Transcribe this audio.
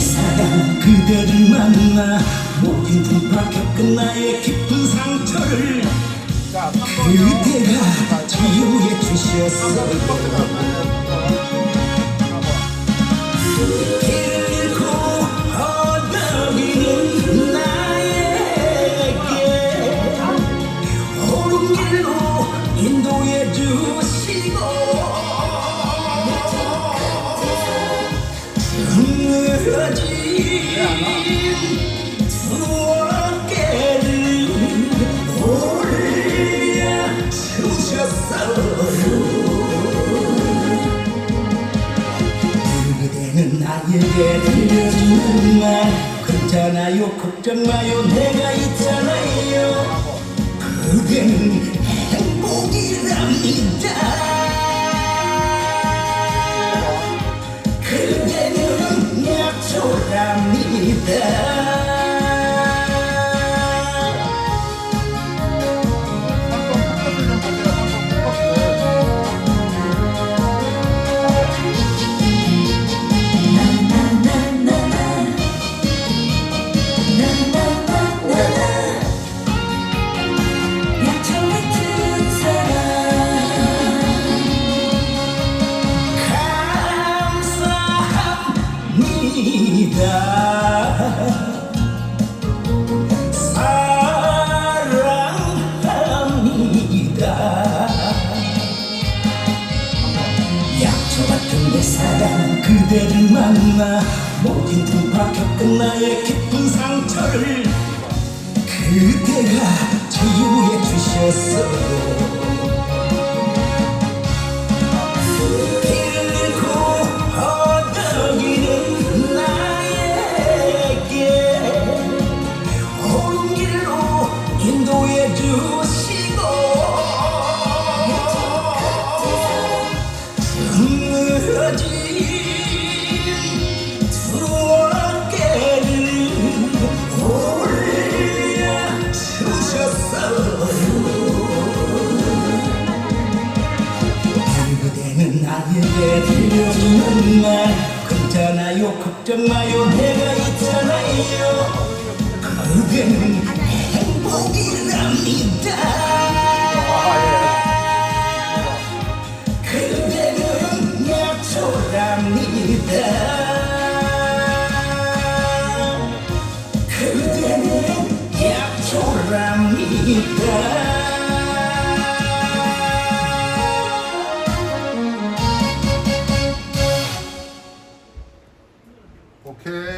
사랑 그대를 만나 모든 분파 겪은 나의 깊은 상처를 그대가 치유해 주셨어. 나에게 들려주는 말. 괜찮아요 걱정 마요. 내가 있잖아요 약 그대를 만나 모든 겪은 나의 깊은 상처를 그대가 치유해 주셨어 괜찮아요 걱정 마요. 내가 있잖아요. 그대는 행복이랍니다. 그대는 약초랍니다. 그대는 약초랍니다 Okay.